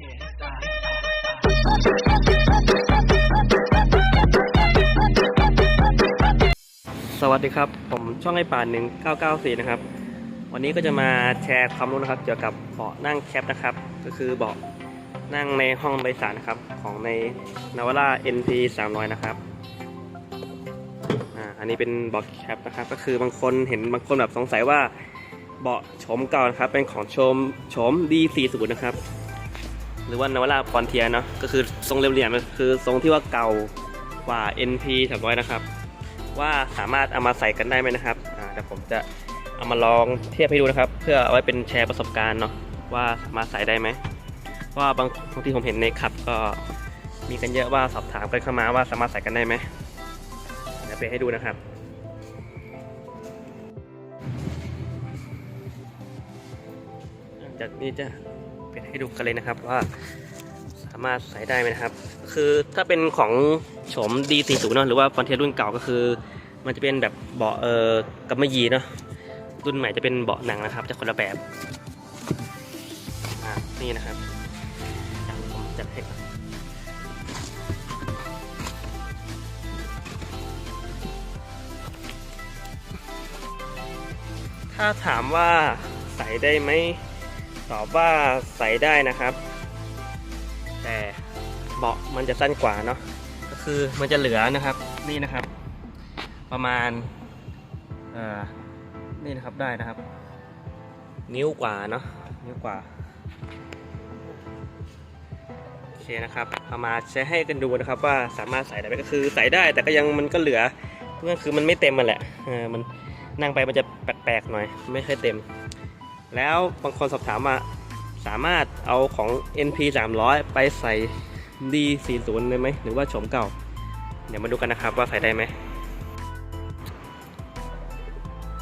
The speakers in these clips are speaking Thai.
สวัสดีครับ ผมช่องไอป่าน1994นะครับ วันนี้ก็จะมาแชร์ความรู้นะครับ เกี่ยวกับเบาะนั่งแคปนะครับ ก็คือเบาะนั่งในห้องโดยสารนะครับ ของในนาวาร่า NP 300นะครับอ่าอันนี้เป็นเบาะแคปนะครับ ก็คือบางคนเห็นบางคนแบบสงสัยว่าเบาะโฉมเก่านะครับเป็นของโฉมโฉม D40 นะครับ หรือว่านาวาร่าฟอนเทียเนาะก็คือทรงเหลี่ยมๆมันคือทรงที่ว่าเก่ากว่า NP 300นะครับ ว่าสามารถเอามาใส่กันได้ไหมนะครับอ่าเดี๋ยวผมจะเอามาลองเทียบให้ดูนะครับ เพื่อเอาไว้เป็นแชร์ประสบการณ์เนาะว่าสามารถใส่ได้ไหมเพราะว่าบางบางที่ผมเห็นในขับก็มีกันเยอะว่าสอบถามกันเข้ามาว่าสามารถใส่กันได้ไหมเดี๋ยวไปให้ดูนะครับจากนี้จะ เป็นให้ดูกันเลยนะครับว่าสามารถใส่ได้ไหมนะครับ คือถ้าเป็นของโฉม D40 เนอะหรือว่าฟอนเทียรุ่นเก่าก็คือ มันจะเป็นแบบเบาะเอ่อกำมะหยี่เนาะรุ่นใหม่จะเป็นเบาะหนังนะครับ จะคนละแบบนี่นะครับอะผมจัดให้ถ้าถามว่าใส่ได้ไหม ตอบว่าใส่ได้นะครับ แต่เบาะมันจะสั้นกว่าเนาะก็คือมันจะเหลือนะครับนี่นะครับ ประมาณอ่อนี่นะครับได้นะครับ นิ้วกว่าเนาะนิ้วกว่าโอเคนะครับเอามาใช้ให้กันดูนะครับ ว่าสามารถใส่ได้ไหมก็คือใส่ได้แต่ก็ยังมันก็เหลือก็คือมันไม่เต็มมันแหละเออมันนั่งไปมันจะแปลกๆหน่อย ไม่ค่อยเต็ม แล้วบางคนสอบถามว่าสามารถเอาของ NP 300 ไปใส่ D40 ได้ไหมหรือว่าโฉมเก่า เดี๋ยวมาดูกันนะครับว่าใส่ได้ไหม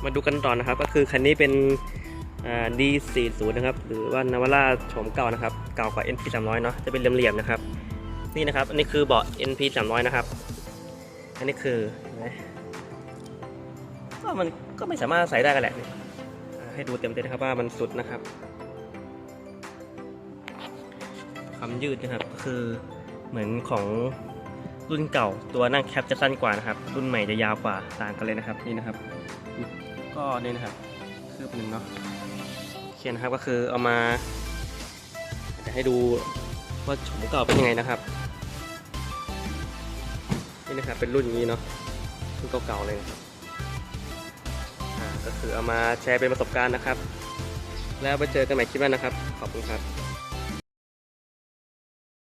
มาดูกันต่อนะครับ ก็คือคันนี้เป็น D40 นะครับ หรือว่านาวาร่าโฉมเก่านะครับ เก่ากว่า NP 300เนาะจะเป็นเหลี่ยมๆนะครับ นี่นะครับ อันนี้คือเบาะ NP 300นะครับ อันนี้คือก็มันก็ไม่สามารถใส่ได้กันแหละ ให้ดูเต็มๆนะครับว่ามันสุดนะครับความยืดนะครับก็คือเหมือนของรุ่นเก่าตัวนั่งแคปจะสั้นกว่านะครับ รุ่นใหม่จะยาวกว่าต่างกันเลยนะครับนี่นะครับ ก็นี่นะครับคืบหนึ่งเนาะโอเคนะครับก็คือเอามาจะให้ดูว่าโฉมเก่าเป็นยังไงนะครับนี่นะครับเป็นรุ่นนี้เนาะรุ่นเก่าๆเลยนะครับ ก็คือเอามาแชร์เป็นประสบการณ์นะครับ แล้วไปเจอกันใหม่คลิปหน้านะครับ ขอบคุณครับ